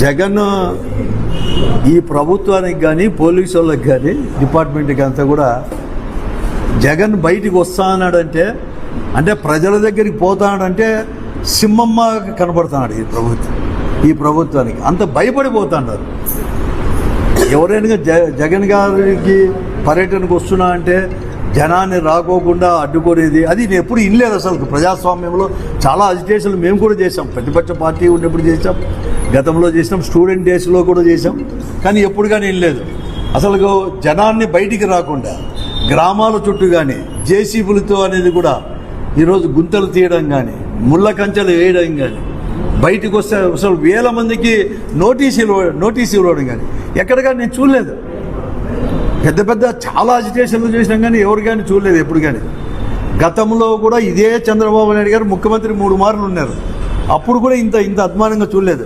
జగన్ ఈ ప్రభుత్వానికి కానీ పోలీసు వాళ్ళకి కానీ డిపార్ట్మెంట్కి అంతా కూడా జగన్ బయటికి వస్తా అన్నాడంటే అంటే ప్రజల దగ్గరికి పోతాడంటే సింహమ్మ కనబడుతున్నాడు ఈ ప్రభుత్వం ఈ ప్రభుత్వానికి. అంత భయపడిపోతున్నారు ఎవరైనా జగన్ గారికి పర్యటనకు వస్తున్నా అంటే జనాన్ని రాకోకుండా అడ్డుకునేది. అది నేను ఎప్పుడు ఇనలేదు అసలు. ప్రజాస్వామ్యంలో చాలా అజిటేషన్లు మేము కూడా చేసాం ప్రతిపక్ష పార్టీ ఉన్నప్పుడు చేసాం గతంలో చేసాం స్టూడెంట్ డేస్లో కూడా చేసాం కానీ ఎప్పుడు కానీ వినలేదు అసలు జనాన్ని బయటికి రాకుండా గ్రామాల చుట్టూ కానీ జేసీబులతో అనేది కూడా ఈరోజు గుంతలు తీయడం కానీ ముళ్ళ కంచెలు వేయడం కానీ బయటకు వస్తే అసలు వేల మందికి నోటీసులు నోటీసులు ఇవ్వడం కానీ ఎక్కడ కానీ నేను చూడలేదు. పెద్ద పెద్ద చాలా అజిటేషన్లు చేసినాం కానీ ఎవరు కానీ చూడలేదు ఎప్పుడు కానీ. గతంలో కూడా ఇదే చంద్రబాబు నాయుడు గారు ముఖ్యమంత్రి మూడు మార్లు ఉన్నారు. అప్పుడు కూడా ఇంత ఇంత అద్మానంగా చూడలేదు.